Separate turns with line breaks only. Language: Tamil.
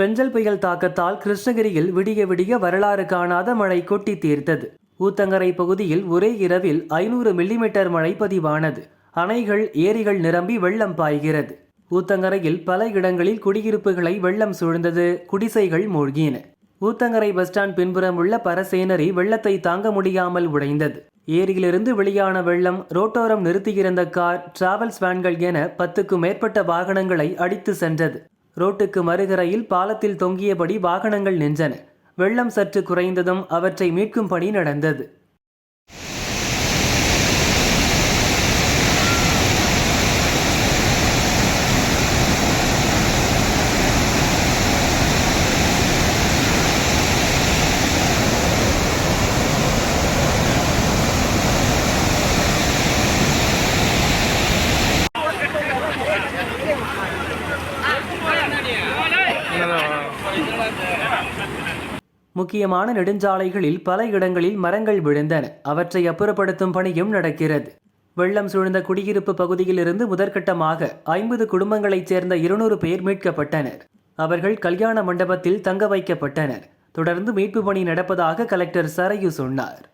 பெஞ்சல் புயல் தாக்கத்தால் கிருஷ்ணகிரியில் விடிய விடிய வரலாறு காணாத மழை கொட்டி தீர்த்தது. ஊத்தங்கரை பகுதியில் ஒரே இரவில் ஐநூறு மில்லிமீட்டர் மழை பதிவானது. அணைகள் ஏரிகள் நிரம்பி வெள்ளம் பாய்கிறது. ஊத்தங்கரையில் பல இடங்களில் குடியிருப்புகளை வெள்ளம் சூழ்ந்தது. குடிசைகள் மூழ்கின. ஊத்தங்கரை பஸ் ஸ்டாண்ட் பின்புறம் உள்ள பரசேனரி வெள்ளத்தை தாங்க முடியாமல் உடைந்தது. ஏரியிலிருந்து வெளியான வெள்ளம் ரோட்டோரம் நிறுத்தியிருந்த கார் டிராவல்ஸ் வேன்கள் என பத்துக்கும் மேற்பட்ட வாகனங்களை அடித்து சென்றது. ரோட்டுக்கு மறுகரையில் பாலத்தில் தொங்கியபடி வாகனங்கள் நின்றன. வெள்ளம் சற்று குறைந்ததும் அவற்றை மீட்கும் பணி நடந்தது. முக்கியமான நெடுஞ்சாலைகளில் பல இடங்களில் மரங்கள் விழுந்தன. அவற்றை அப்புறப்படுத்தும் பணியும் நடக்கிறது. வெள்ளம் சூழ்ந்த குடியிருப்பு பகுதியிலிருந்து முதற்கட்டமாக ஐம்பது குடும்பங்களைச் சேர்ந்த இருநூறு பேர் மீட்கப்பட்டனர். அவர்கள் கல்யாண மண்டபத்தில் தங்க வைக்கப்பட்டனர். தொடர்ந்து மீட்பு பணி நடப்பதாக கலெக்டர் சரையு சொன்னார்.